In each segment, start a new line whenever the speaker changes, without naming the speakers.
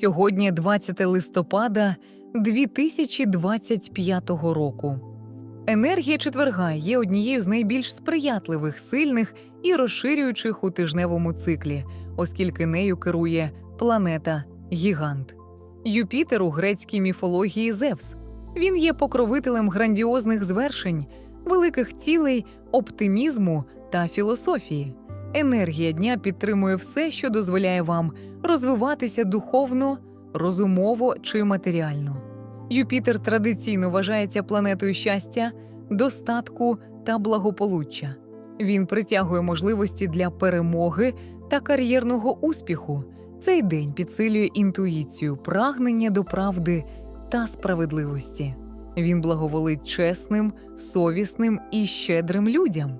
Сьогодні 20 листопада 2025 року. Енергія четверга є однією з найбільш сприятливих, сильних і розширюючих у тижневому циклі, оскільки нею керує планета Гігант. Юпітер у грецькій міфології Зевс. Він є покровителем грандіозних звершень, великих цілей, оптимізму та філософії. Енергія дня підтримує все, що дозволяє вам розвиватися духовно, розумово чи матеріально. Юпітер традиційно вважається планетою щастя, достатку та благополуччя. Він притягує можливості для перемоги та кар'єрного успіху. Цей день підсилює інтуїцію, прагнення до правди та справедливості. Він благоволить чесним, совісним і щедрим людям.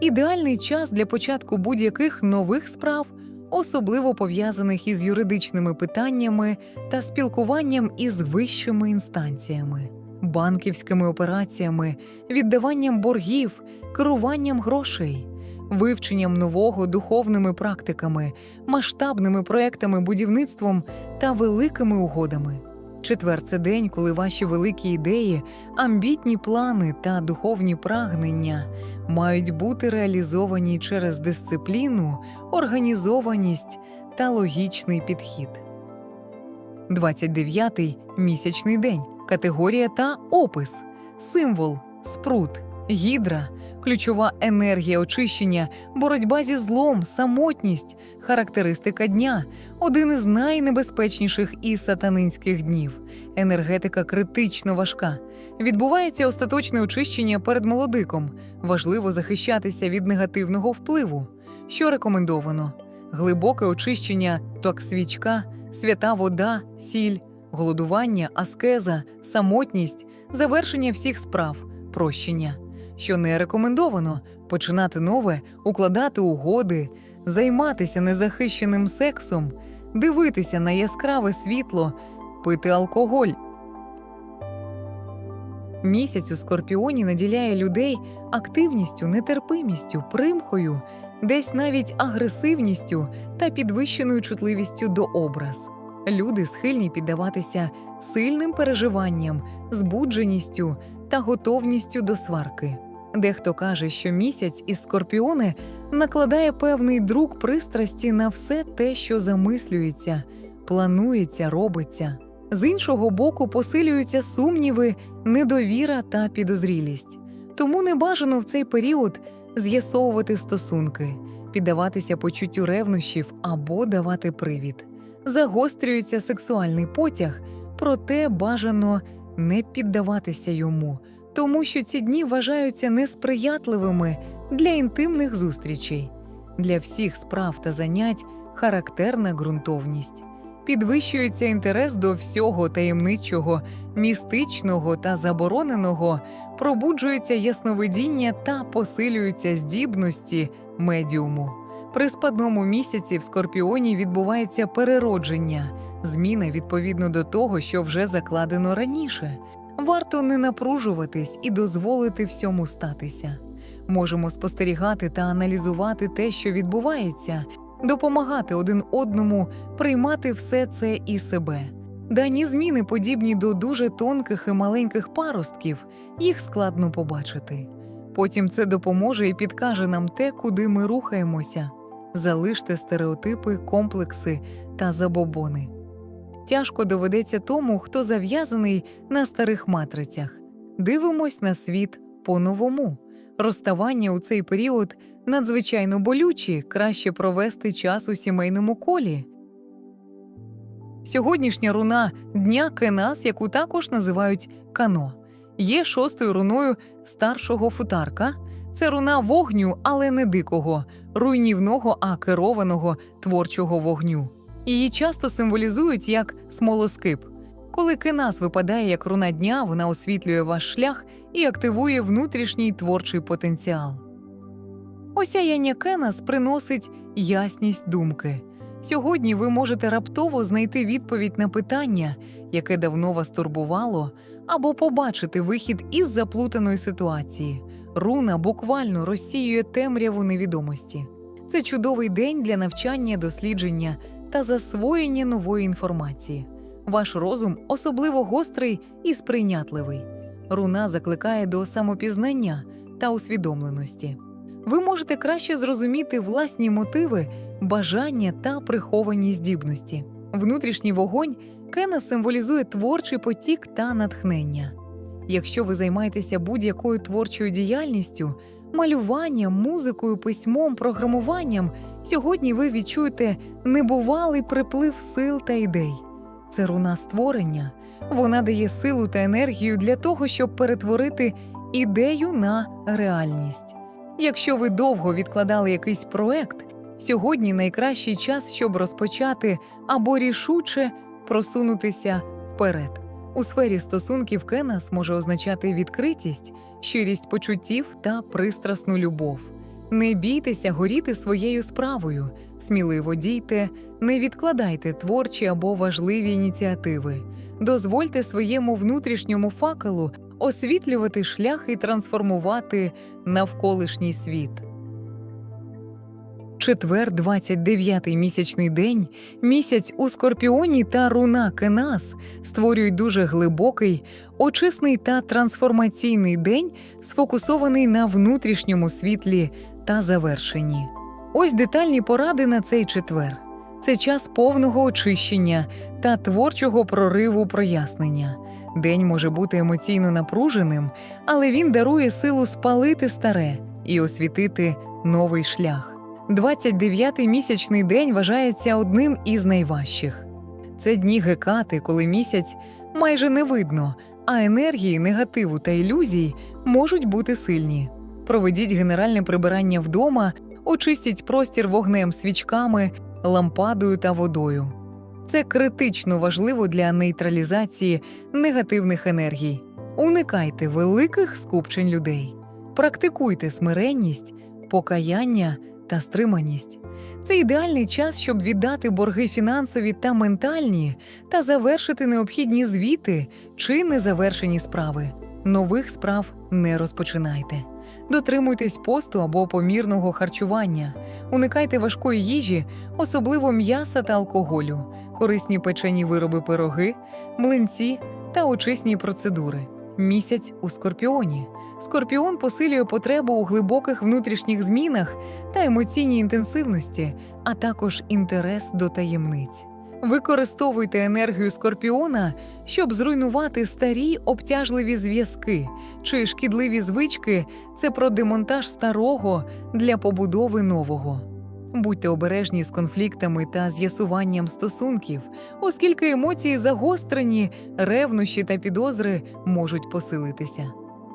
Ідеальний час для початку будь-яких нових справ, особливо пов'язаних із юридичними питаннями та спілкуванням із вищими інстанціями, банківськими операціями, віддаванням боргів, керуванням грошей, вивченням нового духовними практиками, масштабними проектами, будівництвом та великими угодами. Четвер це день, коли ваші великі ідеї, амбітні плани та духовні прагнення мають бути реалізовані через дисципліну, організованість та логічний підхід. 29-й місячний день. Категорія та опис. Символ спрут, гідра, ключова енергія очищення, боротьба зі злом, самотність, характеристика дня, один із найнебезпечніших і сатанинських днів. Енергетика критично важка. Відбувається остаточне очищення перед молодиком. Важливо захищатися від негативного впливу. Що рекомендовано? Глибоке очищення, ток свічка, свята вода, сіль, голодування, аскеза, самотність, завершення всіх справ, прощення. Що не рекомендовано починати нове, укладати угоди, займатися незахищеним сексом, дивитися на яскраве світло, пити алкоголь. Місяць у скорпіоні наділяє людей активністю, нетерпимістю, примхою, десь навіть агресивністю та підвищеною чутливістю до образ. Люди схильні піддаватися сильним переживанням, збудженістю та готовністю до сварки. Дехто каже, що місяць із скорпіони накладає певний друк пристрасті на все те, що замислюється, планується, робиться. З іншого боку, посилюються сумніви, недовіра та підозрілість. Тому не бажано в цей період з'ясовувати стосунки, піддаватися почуттю ревнощів або давати привід. Загострюється сексуальний потяг, проте бажано не піддаватися йому, тому що ці дні вважаються несприятливими для інтимних зустрічей. Для всіх справ та занять характерна ґрунтовність. Підвищується інтерес до всього таємничого, містичного та забороненого, пробуджується ясновидіння та посилюються здібності медіуму. При спадному місяці в скорпіоні відбувається переродження, зміна відповідно до того, що вже закладено раніше. Варто не напружуватись і дозволити всьому статися. Можемо спостерігати та аналізувати те, що відбувається, допомагати один одному приймати все це і себе. Дані зміни подібні до дуже тонких і маленьких паростків, їх складно побачити. Потім це допоможе і підкаже нам те, куди ми рухаємося. Залиште стереотипи, комплекси та забобони. Тяжко доведеться тому, хто зав'язаний на старих матрицях. Дивимось на світ по-новому. Розставання у цей період надзвичайно болючі, краще провести час у сімейному колі. Сьогоднішня руна дня Кенас, яку також називають кано, є шостою руною старшого футарка. Це руна вогню, але не дикого, руйнівного, а керованого творчого вогню. Її часто символізують як смолоскип. Коли кенас випадає як руна дня, вона освітлює ваш шлях і активує внутрішній творчий потенціал. Осяяння Кенас приносить ясність думки. Сьогодні ви можете раптово знайти відповідь на питання, яке давно вас турбувало, або побачити вихід із заплутаної ситуації. Руна буквально розсіює темряву невідомості. Це чудовий день для навчання, дослідження та засвоєння нової інформації. Ваш розум особливо гострий і сприйнятливий. Руна закликає до самопізнання та усвідомленості. Ви можете краще зрозуміти власні мотиви, бажання та приховані здібності. Внутрішній вогонь Кена символізує творчий потік та натхнення. Якщо ви займаєтеся будь-якою творчою діяльністю, малюванням, музикою, письмом, програмуванням, сьогодні ви відчуєте небувалий приплив сил та ідей. Це руна створення. Вона дає силу та енергію для того, щоб перетворити ідею на реальність. Якщо ви довго відкладали якийсь проект, сьогодні найкращий час, щоб розпочати або рішуче просунутися вперед. У сфері стосунків Кенас може означати відкритість, щирість почуттів та пристрасну любов. Не бійтеся горіти своєю справою, сміливо дійте, не відкладайте творчі або важливі ініціативи. Дозвольте своєму внутрішньому факелу освітлювати шлях і трансформувати навколишній світ. Четвер, 29-й місячний день, місяць у Скорпіоні та руна Кенас створюють дуже глибокий, очисний та трансформаційний день, сфокусований на внутрішньому світлі та завершенні. Ось детальні поради на цей четвер. Це час повного очищення та творчого прориву прояснення. День може бути емоційно напруженим, але він дарує силу спалити старе і освітити новий шлях. 29-й місячний день вважається одним із найважчих. Це дні гекати, коли місяць майже не видно, а енергії, негативу та ілюзій можуть бути сильні. Проведіть генеральне прибирання вдома, очистіть простір вогнем свічками, лампадою та водою. Це критично важливо для нейтралізації негативних енергій. Уникайте великих скупчень людей, практикуйте смиренність, покаяння та стриманість. Це ідеальний час, щоб віддати борги фінансові та ментальні та завершити необхідні звіти чи незавершені справи. Нових справ не розпочинайте. Дотримуйтесь посту або помірного харчування, уникайте важкої їжі, особливо м'яса та алкоголю, корисні печені вироби пироги, млинці та очисні процедури. Місяць у скорпіоні. Скорпіон посилює потребу у глибоких внутрішніх змінах та емоційній інтенсивності, а також інтерес до таємниць. Використовуйте енергію скорпіона, щоб зруйнувати старі обтяжливі зв'язки чи шкідливі звички це про демонтаж старого для побудови нового. Будьте обережні з конфліктами та з'ясуванням стосунків, оскільки емоції загострені, ревнощі та підозри можуть посилитися.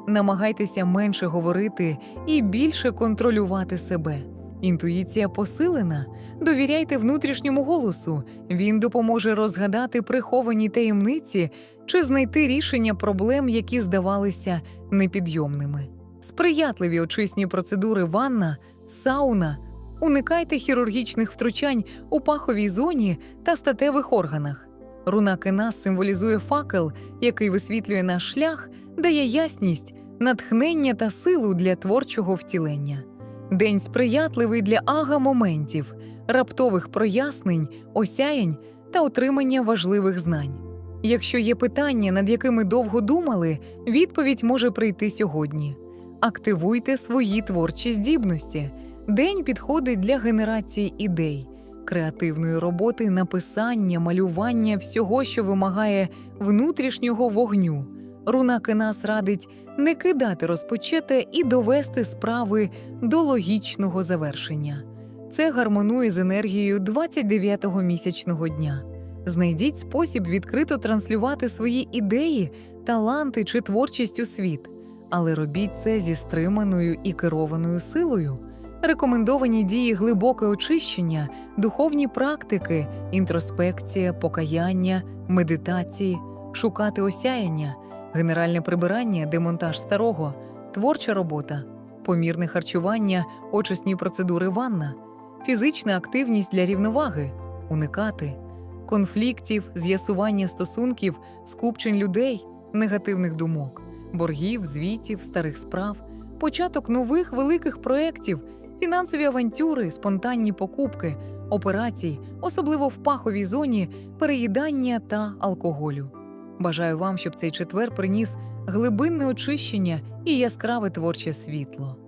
Намагайтеся менше говорити і більше контролювати себе. Інтуїція посилена. Довіряйте внутрішньому голосу. Він допоможе розгадати приховані таємниці чи знайти рішення проблем, які здавалися непідйомними. Сприятливі очисні процедури ванна, сауна. Уникайте хірургічних втручань у паховій зоні та статевих органах. Руна Кенас символізує факел, який висвітлює наш шлях, дає ясність, натхнення та силу для творчого втілення. День сприятливий для ага-моментів, раптових прояснень, осяянь та отримання важливих знань. Якщо є питання, над якими довго думали, відповідь може прийти сьогодні. Активуйте свої творчі здібності. День підходить для генерації ідей, креативної роботи, написання, малювання, всього, що вимагає внутрішнього вогню. Руна Кенас радить не кидати розпочете і довести справи до логічного завершення. Це гармонує з енергією 29-го місячного дня. Знайдіть спосіб відкрито транслювати свої ідеї, таланти чи творчість у світ, але робіть це зі стриманою і керованою силою. Рекомендовані дії глибоке очищення, духовні практики, інтроспекція, покаяння, медитації, шукати осяяння, генеральне прибирання, демонтаж старого, творча робота, помірне харчування, очисні процедури ванна, фізична активність для рівноваги, уникати, конфліктів, з'ясування стосунків, скупчень людей, негативних думок, боргів, звітів, старих справ, початок нових великих проєктів, фінансові авантюри, спонтанні покупки, операцій, особливо в паховій зоні, переїдання та алкоголю. Бажаю вам, щоб цей четвер приніс глибинне очищення і яскраве творче світло.